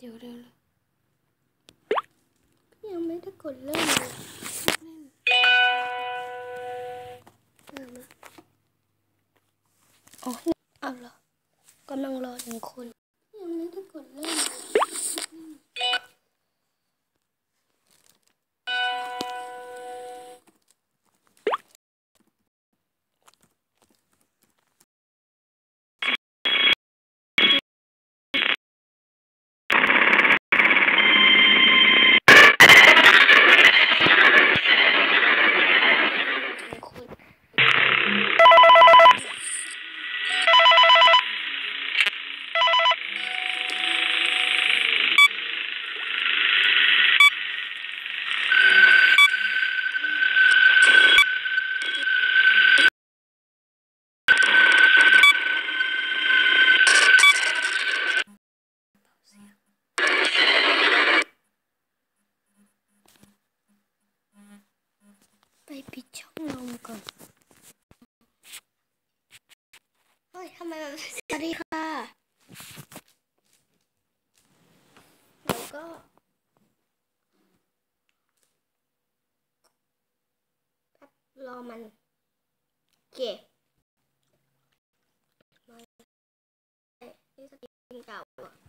เดี๋ยวเร็วเลยยังไม่ได้กดเริ่มเลยเล่นเริ่มแล้วอ๋อเอาเหรอกำลังรอหนึ่งคน ยังไม่ได้กดเริ่มเลย ไปปิดช่องลมก่อน เฮ้ยทำไมมันสวัสดีค่ะแล้วก็รอมันเก็บมาไอ้สกินเก่าอะ